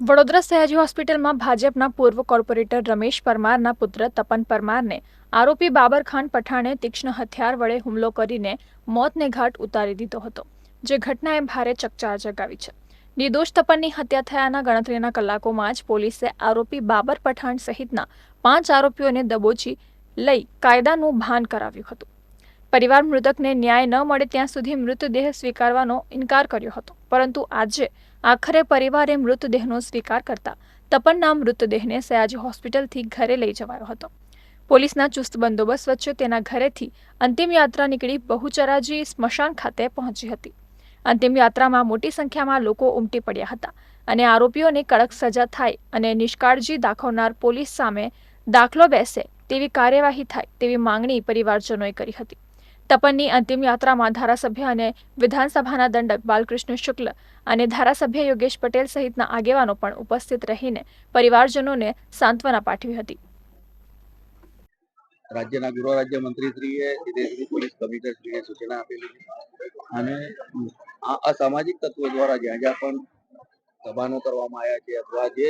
વડોદરા સયાજી હોસ્પિટલમાં ભાજપના પૂર્વ કોર્પોરેટર રમેશ પરમારના પુત્ર તપન પરમારને આરોપી બાબર ખાન પઠાણે તીક્ષ્ણ હથિયાર વડે હુમલો કરીને મોતને ઘાટ ઉતારી દીધો હતો. જે ઘટનાએ ભારે ચકચાર જગાવી છે. નિર્દોષ તપનની હત્યા થયાના ગણતરીના કલાકોમાં જ પોલીસે આરોપી બાબર પઠાણ સહિતના પાંચ આરોપીઓને દબોચી લઈ કાયદાનું ભાન કરાવ્યું હતું. પરિવાર મૃતકને ન્યાય ન મળે ત્યાં સુધી મૃતદેહ સ્વીકારવાનો ઇનકાર કર્યો હતો. પરંતુ આજે આખરે પરિવારે મૃતદેહનો સ્વીકાર કરતા તપનના મૃતદેહને સયાજી હોસ્પિટલથી ઘરે લઈ જવાયો હતો. પોલીસના ચુસ્ત બંદોબસ્ત વચ્ચે તેના ઘરેથી અંતિમ યાત્રા નીકળી બહુચરાજી સ્મશાન ખાતે પહોંચી હતી. અંતિમ યાત્રામાં મોટી સંખ્યામાં લોકો ઉમટી પડ્યા હતા અને આરોપીઓને કડક સજા થાય અને નિષ્કાળજી દાખવનાર પોલીસ સામે દાખલો બેસે તેવી કાર્યવાહી થાય તેવી માંગણી પરિવારજનોએ કરી હતી. તપનની અંતિમ યાત્રામાં ધારાસભ્ય અને વિધાનસભાના દંડક બાલકૃષ્ણ શુક્લ અને ધારાસભ્ય યોગેશ પટેલ સહિતના આગેવાનો પણ ઉપસ્થિત રહીને પરિવારજનોને સાંત્વના પાઠવી હતી. રાજ્યના ગૃહ રાજ્ય મંત્રીશ્રીએ વિદેશી પોલીસ કમિશનરશ્રીએ સૂચના આપેલી અને આ અસામાજિક તત્વો દ્વારા જ્યાં જ્યાં પણ દબાણો કરવામાં આવ્યા છે અથવા જે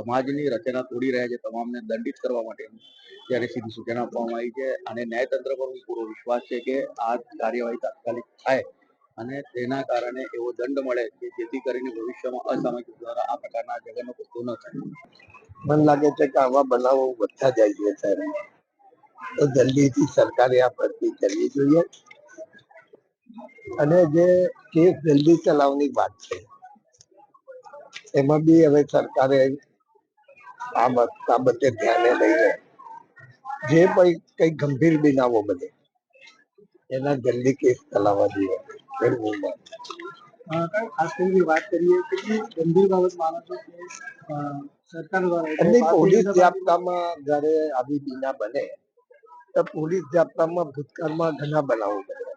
સમાજની રચના તોડી રહ્યા છે તમામને દંડિત કરવા માટેની, ત્યારે સીધી સૂચના આપવામાં આવી છે. અને ન્યાયતંત્ર પર પૂરો વિશ્વાસ છે કે આ કાર્યવાહી તાત્કાલિક થાય અને તેના કારણે એવો દંડ મળે કે જેથી કરીને ભવિષ્યમાં અસામાજિક દ્વારા આ પ્રકારના જઘન્ય કૃત્યો ન થાય. મને લાગે છે કે આવા બનાવો વધતા જાય છે સાહેબ તો જલ્દીથી સરકારે આ ભરતી કરવી જોઈએ. અને જે કેસ જલ્દી ચલાવવાની વાત છે, એમાં બી હવે સરકારે આ બાબતે ધ્યાને લઈને જે કઈ ગંભીર બનાવો બને એના જલ્દી કેસ ચલાવવા જોઈએ. ખાસ કરીને વાત કરીએ કેટલી ગંભીર બાબત માનો છો કે સરકાર દ્વારા એટલે અને ભારતીય પોલીસ જાપ્તામાં જ્યારે આવી બીના બને તો પોલીસ જાપ્તામાં ભૂતકાળમાં ઘણા બનાવો બને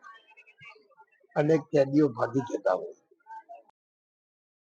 અને કેદીઓ ભાગી જતા હોય.